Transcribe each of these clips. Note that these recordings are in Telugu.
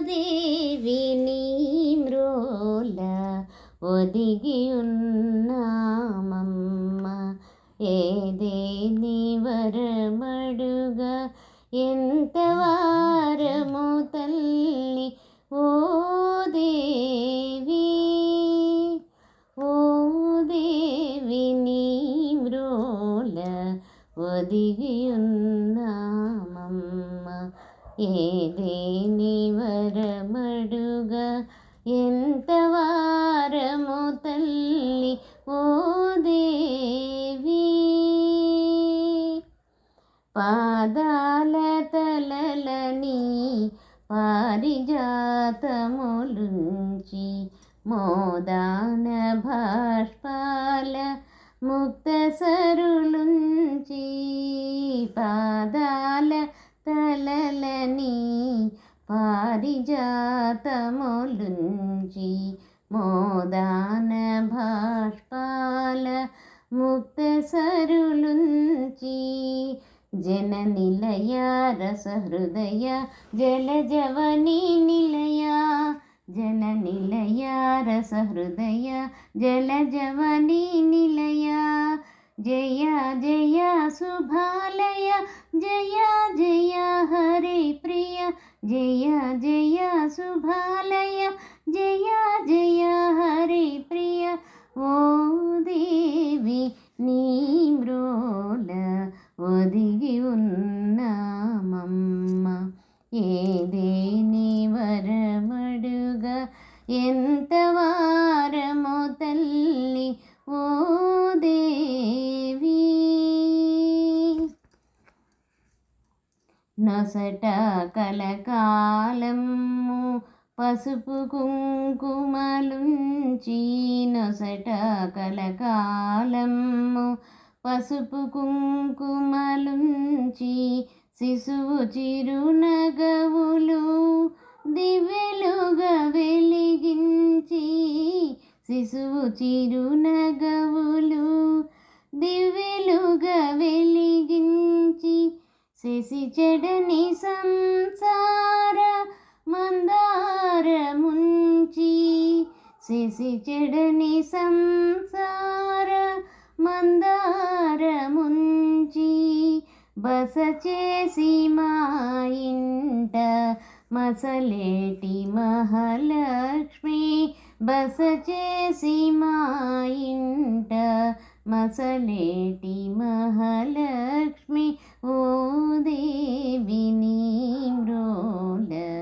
దేవి నీ మ్రోల ఒదిగి ఉన్నామమ్మ ఏదేని వరమడుగా ఎంత వారము తల్లి ఓ దేవి ఓ దేవి నీ మ్రోల ఒదిగి ఉన్నామమ్మ ఏదేని వరమడుగా ఎంత వారము తల్లి ఓ దేవి? పాదాల తలలని పారిజాతములుంచి మోదాన భాష్పాల ముక్త సరులుంచి పాదాల కలలని పారిజాతములుంచి మోదాన భాష్పాల ముక్త సరులుంచి జన నిలయ రస హృదయ జలజవని నిలయ జన నిలయ రస హృదయ జలజవని జయ జయ శుభాలయ జయ జయ హరి ప్రియ జయ జయ శుభాలయ జయ జయ హరి ప్రియ. ఓ దేవి నీ మ్రోల ఒదిగి ఉన్నామమ్మ. ఏదేని వరమడుగా ఎంత వారమో తల్లి. ఓ దేవి నొసట కలకాలము పసుపు కుంకుమలుంచి నొసట కలకాలము పసుపు కుంకుమలుంచి శిశువు చిరునగవులు దివ్యలుగా వెలిగించి శిశువు చిరునగవులు దివ్యలుగా వెలిగి శశి చెడని సంసార మందారముంచి శశి చెడని సంసార మందారముంచి బస చేసి మా ఇంట మసలేటి మహాలక్ష్మి. బస చేసి మా ఇంట మసలేటి మహాలక్ష్మి. ఓ దేవిని మ్రోల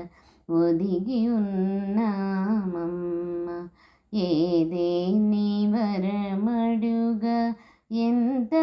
ఒదిగి ఉన్నామమ్మ. ఏదేని వరమడుగా ఎంత